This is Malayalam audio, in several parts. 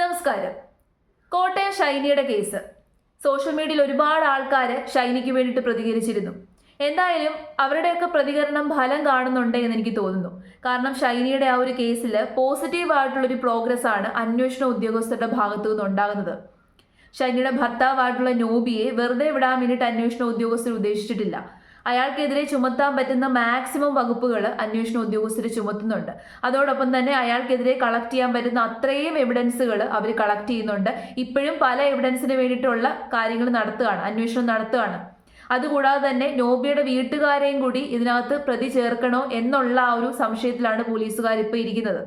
നമസ്കാരം. കോട്ടയം ഷൈനിയുടെ കേസ്. സോഷ്യൽ മീഡിയയിൽ ഒരുപാട് ആൾക്കാർ ഷൈനിക്ക് വേണ്ടിയിട്ട് പ്രതികരിച്ചിരുന്നു. എന്തായാലും അവരുടെയൊക്കെ പ്രതികരണം ഫലം കാണുന്നുണ്ട് എന്ന് എനിക്ക് തോന്നുന്നു. കാരണം ഷൈനിയുടെ ആ ഒരു കേസിൽ പോസിറ്റീവ് ആയിട്ടുള്ളൊരു പ്രോഗ്രസ് ആണ് അന്വേഷണ ഉദ്യോഗസ്ഥരുടെ ഭാഗത്തു നിന്ന് ഉണ്ടാകുന്നത്. ഷൈനിയുടെ ഭർത്താവായിട്ടുള്ള നോബിയെ വെറുതെ വിടാൻ വേണ്ടിയിട്ട് അന്വേഷണ ഉദ്യോഗസ്ഥർ ഉദ്ദേശിച്ചിട്ടില്ല. അയാൾക്കെതിരെ ചുമത്താൻ പറ്റുന്ന മാക്സിമം വകുപ്പുകൾ അന്വേഷണ ഉദ്യോഗസ്ഥർ ചുമത്തുന്നുണ്ട്. അതോടൊപ്പം തന്നെ അയാൾക്കെതിരെ കളക്ട് ചെയ്യാൻ പറ്റുന്ന അത്രയും എവിഡൻസുകൾ അവർ കളക്ട് ചെയ്യുന്നുണ്ട്. ഇപ്പോഴും പല എവിഡൻസിന് വേണ്ടിയിട്ടുള്ള കാര്യങ്ങൾ നടത്തുകയാണ് അന്വേഷണം നടത്തുകയാണ്. അതുകൂടാതെ തന്നെ നോബിയുടെ വീട്ടുകാരെയും കൂടി ഇതിനകത്ത് പ്രതി ചേർക്കണോ എന്നുള്ള ആ ഒരു സംശയത്തിലാണ് പോലീസുകാർ ഇപ്പോൾ ഇരിക്കുന്നത്.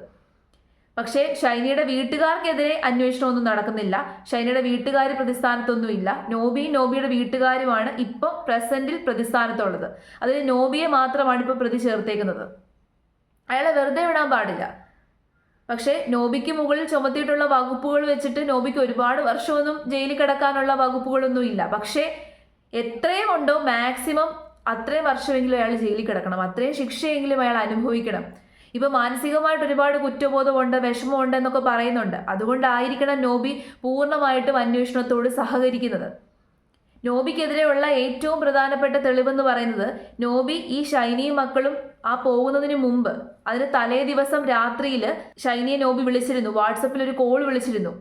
പക്ഷേ ഷൈനിയുടെ വീട്ടുകാർക്കെതിരെ അന്വേഷണമൊന്നും നടക്കുന്നില്ല. ഷൈനിയുടെ വീട്ടുകാർ പ്രതിസ്ഥാനത്തൊന്നുമില്ല. നോബിയും നോബിയുടെ വീട്ടുകാരുമാണ് ഇപ്പോൾ പ്രസന്റിൽ പ്രതിസ്ഥാനത്തുള്ളത്. അതിൽ നോബിയെ മാത്രമാണ് ഇപ്പോൾ പ്രതി ചേർത്തേക്കുന്നത്. അയാളെ വെറുതെ വിടാൻ പാടില്ല. പക്ഷേ നോബിക്ക് മുകളിൽ ചുമത്തിയിട്ടുള്ള വകുപ്പുകൾ വെച്ചിട്ട് നോബിക്ക് ഒരുപാട് വർഷമൊന്നും ജയിലിൽ കിടക്കാനുള്ള വകുപ്പുകളൊന്നും ഇല്ല പക്ഷേ എത്രയും ഉണ്ടോ മാക്സിമം അത്രയും വർഷമെങ്കിലും അയാൾ ജയിലിൽ കിടക്കണം. അത്രയും ശിക്ഷയെങ്കിലും അയാൾ അനുഭവിക്കണം. ഇപ്പൊ മാനസികമായിട്ട് ഒരുപാട് കുറ്റബോധമുണ്ട് വിഷമമുണ്ട് എന്നൊക്കെ പറയുന്നുണ്ട്. അതുകൊണ്ടായിരിക്കണം നോബി പൂർണമായിട്ടും അന്വേഷണത്തോട് സഹകരിക്കുന്നത്. നോബിക്കെതിരെയുള്ള ഏറ്റവും പ്രധാനപ്പെട്ട തെളിവെന്ന് പറയുന്നത് നോബി ഈ ഷൈനിയും മക്കളും ആ പോകുന്നതിന് മുമ്പ് അതിന് തലേ ദിവസം രാത്രിയിൽ ഷൈനിയെ നോബി വിളിച്ചിരുന്നു. വാട്സപ്പിൽ ഒരു കോൾ വിളിച്ചിരുന്നു.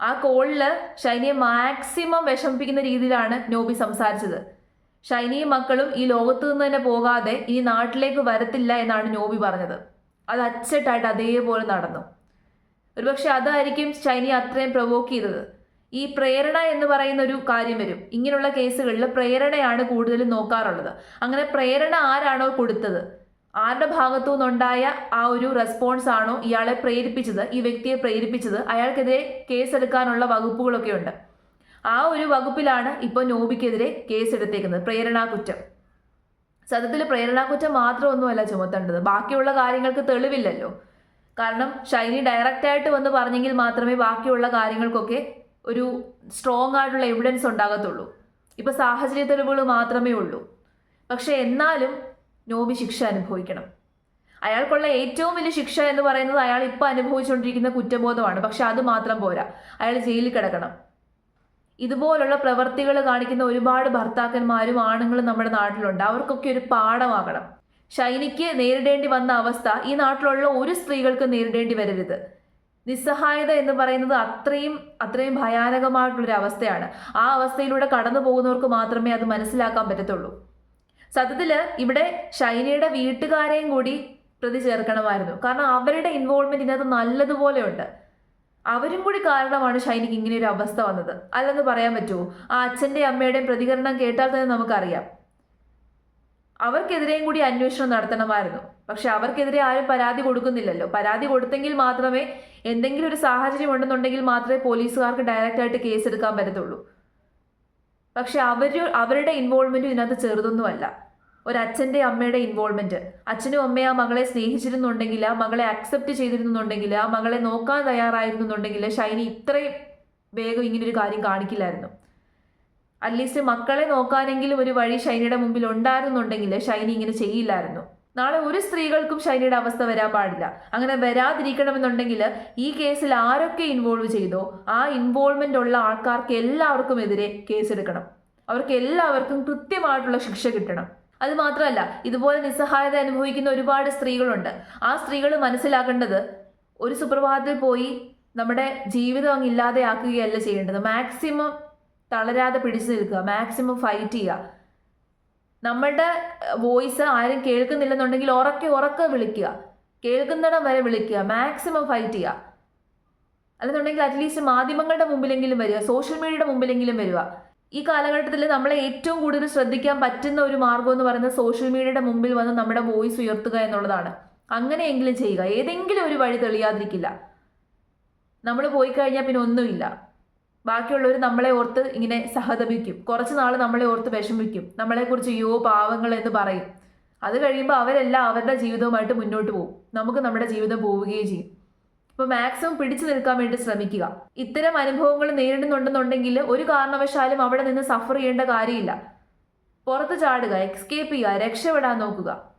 ആ കോളിൽ ഷൈനിയെ മാക്സിമം വിഷമിപ്പിക്കുന്ന രീതിയിലാണ് നോബി സംസാരിച്ചത്. ഷൈനിയും മക്കളും ഈ ലോകത്തു നിന്ന് തന്നെ പോകാതെ ഈ നാട്ടിലേക്ക് വരത്തില്ല എന്നാണ് നോബി പറഞ്ഞത്. അത് അച്ചട്ടായിട്ട് അതേപോലെ നടന്നു. ഒരുപക്ഷെ അതായിരിക്കും ഷൈനി അത്രയും പ്രൊവോക്ക് ചെയ്തത്. ഈ പ്രേരണ എന്ന് പറയുന്ന ഒരു കാര്യം വരും. ഇങ്ങനെയുള്ള കേസുകളിൽ പ്രേരണയാണ് കൂടുതലും നോക്കാറുള്ളത്. അങ്ങനെ പ്രേരണ ആരാണോ കൊടുത്തത്? ആരുടെ ഭാഗത്തു നിന്നുണ്ടായ ആ ഒരു റെസ്പോൺസ് ആണോ ഇയാളെ പ്രേരിപ്പിച്ചത്? ഈ വ്യക്തിയെ പ്രേരിപ്പിച്ചത്? അയാൾക്കെതിരെ കേസെടുക്കാനുള്ള വകുപ്പുകളൊക്കെ ഉണ്ട്. ആ ഒരു വകുപ്പിലാണ് ഇപ്പോൾ നോബിക്കെതിരെ കേസെടുത്തേക്കുന്നത്. പ്രേരണാ കുറ്റം. സത്യത്തിൽ പ്രേരണാകുറ്റം മാത്രമൊന്നുമല്ല ചുമത്തേണ്ടത്. ബാക്കിയുള്ള കാര്യങ്ങൾക്ക് തെളിവില്ലല്ലോ. കാരണം ഷൈനി ഡയറക്റ്റ് ആയിട്ട് വന്ന് പറഞ്ഞെങ്കിൽ മാത്രമേ ബാക്കിയുള്ള കാര്യങ്ങൾക്കൊക്കെ ഒരു സ്ട്രോങ് ആയിട്ടുള്ള എവിഡൻസ് ഉണ്ടാകത്തുള്ളൂ. ഇപ്പൊ സാഹചര്യ തെളിവുകൾ മാത്രമേ ഉള്ളൂ. പക്ഷേ എന്നാലും നോബി ശിക്ഷ അനുഭവിക്കണം. അയാൾക്കുള്ള ഏറ്റവും വലിയ ശിക്ഷ എന്ന് പറയുന്നത് അയാൾ ഇപ്പൊ അനുഭവിച്ചുകൊണ്ടിരിക്കുന്ന കുറ്റബോധമാണ്. പക്ഷെ അത് മാത്രം പോരാ. അയാൾ ജയിലിൽ കിടക്കണം. ഇതുപോലുള്ള പ്രവർത്തികൾ കാണിക്കുന്ന ഒരുപാട് ഭർത്താക്കന്മാരും ആണുങ്ങളും നമ്മുടെ നാട്ടിലുണ്ട്. അവർക്കൊക്കെ ഒരു പാഠമാകണം. ഷൈനിക്ക് നേരിടേണ്ടി വന്ന അവസ്ഥ ഈ നാട്ടിലുള്ള ഒരു സ്ത്രീകൾക്ക് നേരിടേണ്ടി വരരുത്. നിസ്സഹായത എന്ന് പറയുന്നത് അത്രയും അത്രയും ഭയാനകമായിട്ടുള്ളൊരു അവസ്ഥയാണ്. ആ അവസ്ഥയിലൂടെ കടന്നു പോകുന്നവർക്ക് മാത്രമേ അത് മനസ്സിലാക്കാൻ പറ്റത്തുള്ളൂ. സത്യത്തിൽ ഇവിടെ ഷൈനയുടെ വീട്ടുകാരെയും കൂടി പ്രതി ചേർക്കണമായിരുന്നു. കാരണം അവരുടെ ഇൻവോൾവ്മെന്റ് ഇതിനകത്ത് നല്ലതുപോലെ ഉണ്ട് അവരും കൂടി കാരണമാണ് ഷൈനിക്ക് ഇങ്ങനെ ഒരു അവസ്ഥ വന്നത്. അല്ലെന്ന് പറയാൻ പറ്റുമോ? ആ അച്ഛന്റെയും അമ്മയുടെയും പ്രതികരണം കേട്ടാൽ തന്നെ നമുക്കറിയാം. അവർക്കെതിരെയും കൂടി അന്വേഷണം നടത്തണമായിരുന്നു. പക്ഷെ അവർക്കെതിരെ ആരും പരാതി കൊടുക്കുന്നില്ലല്ലോ. പരാതി കൊടുത്തെങ്കിൽ മാത്രമേ എന്തെങ്കിലും ഒരു സാഹചര്യം ഉണ്ടെന്നുണ്ടെങ്കിൽ മാത്രമേ പോലീസുകാർക്ക് ഡയറക്റ്റായിട്ട് കേസ് എടുക്കാൻ പറ്റത്തുള്ളൂ. പക്ഷെ അവർ അവരുടെ ഇൻവോൾവ്മെന്റ് ഇതിനകത്ത് ചെറുതൊന്നുമല്ല. ഒരു അച്ഛന്റെ അമ്മയുടെ ഇൻവോൾവ്മെന്റ് അച്ഛനും അമ്മയും ആ മകളെ സ്നേഹിച്ചിരുന്നുണ്ടെങ്കിൽ ആ മകളെ അക്സെപ്റ്റ് ചെയ്തിരുന്നുണ്ടെങ്കിൽ ആ മകളെ നോക്കാൻ തയ്യാറായിരുന്നുണ്ടെങ്കിൽ ഷൈനി ഇത്രയും വേഗം ഇങ്ങനൊരു കാര്യം കാണിക്കില്ലായിരുന്നു. അറ്റ്ലീസ്റ്റ് മക്കളെ നോക്കാനെങ്കിലും ഒരു വഴി ഷൈനിയുടെ മുമ്പിൽ ഉണ്ടായിരുന്നുണ്ടെങ്കിൽ ഷൈനി ഇങ്ങനെ ചെയ്യില്ലായിരുന്നു. നാളെ ഒരു സ്ത്രീകൾക്കും ഷൈനിയുടെ അവസ്ഥ വരാൻ പാടില്ല. അങ്ങനെ വരാതിരിക്കണമെന്നുണ്ടെങ്കിൽ ഈ കേസിൽ ആരൊക്കെ ഇൻവോൾവ് ചെയ്തോ ആ ഇൻവോൾവ്മെന്റ് ഉള്ള ആൾക്കാർക്ക് എല്ലാവർക്കും എതിരെ കേസെടുക്കണം. അവർക്ക് എല്ലാവർക്കും കൃത്യമായിട്ടുള്ള ശിക്ഷ കിട്ടണം. അത് മാത്രമല്ല ഇതുപോലെ നിസ്സഹായത അനുഭവിക്കുന്ന ഒരുപാട് സ്ത്രീകളുണ്ട്. ആ സ്ത്രീകൾ മനസ്സിലാക്കേണ്ടത് ഒരു സുപ്രഭാതത്തിൽ പോയി നമ്മുടെ ജീവിതം അങ്ങ് ഇല്ലാതെയാക്കുകയല്ല ചെയ്യേണ്ടത്. മാക്സിമം തളരാതെ പിടിച്ചു നിൽക്കുക മാക്സിമം ഫൈറ്റ് ചെയ്യുക. നമ്മളുടെ വോയിസ് ആരും കേൾക്കുന്നില്ലെന്നുണ്ടെങ്കിൽ ഉറക്കെ ഉറക്കെ വിളിക്കുക. കേൾക്കുന്നിടം വരെ വിളിക്കുക മാക്സിമം ഫൈറ്റ് ചെയ്യുക. അല്ലെന്നുണ്ടെങ്കിൽ അറ്റ്ലീസ്റ്റ് മാധ്യമങ്ങളുടെ മുമ്പിലെങ്കിലും വരിക സോഷ്യൽ മീഡിയയുടെ മുമ്പിലെങ്കിലും വരിക. ഈ കാലഘട്ടത്തിൽ നമ്മളെ ഏറ്റവും കൂടുതൽ ശ്രദ്ധിക്കാൻ പറ്റുന്ന ഒരു മാർഗം എന്ന് പറയുന്നത് സോഷ്യൽ മീഡിയയുടെ മുമ്പിൽ വന്ന് നമ്മുടെ വോയിസ് ഉയർത്തുക എന്നുള്ളതാണ്. അങ്ങനെയെങ്കിലും ചെയ്യുക. ഏതെങ്കിലും ഒരു വഴി തെളിയാതിരിക്കില്ല. നമ്മൾ പോയി കഴിഞ്ഞാൽ പിന്നെ ഒന്നുമില്ല. ബാക്കിയുള്ളവർ നമ്മളെ ഓർത്ത് ഇങ്ങനെ സഹതപിക്കും. കുറച്ച് നാൾ നമ്മളെ ഓർത്ത് വിഷമിക്കും. നമ്മളെക്കുറിച്ച് യോ പാവങ്ങൾ എന്ന് പറയും. അത് കഴിയുമ്പോൾ അവരെല്ലാം അവരുടെ ജീവിതവുമായിട്ട് മുന്നോട്ട് പോകും. നമുക്ക് നമ്മുടെ ജീവിതം പോവുകയും ചെയ്യും. അപ്പോൾ മാക്സിമം പിടിച്ചു നിൽക്കാൻ വേണ്ടി ശ്രമിക്കുക. ഇത്തരം അനുഭവങ്ങൾ നേരിടുന്നുണ്ടെന്നുണ്ടെങ്കിൽ ഒരു കാരണവശാലും അവിടെ നിന്ന് സഫർ ചെയ്യേണ്ട കാര്യമില്ല. പുറത്ത് ചാടുക എക്സ്കേപ്പ് ചെയ്യുക രക്ഷപ്പെടാൻ നോക്കുക.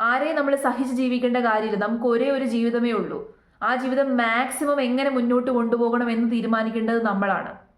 ആരെയും നമ്മൾ സഹിച്ച് ജീവിക്കേണ്ട കാര്യമില്ല. നമുക്ക് ഒരേ ഒരു ജീവിതമേ ഉള്ളൂ. ആ ജീവിതം മാക്സിമം എങ്ങനെ മുന്നോട്ട് കൊണ്ടുപോകണം എന്ന് തീരുമാനിക്കേണ്ടത് നമ്മളാണ്.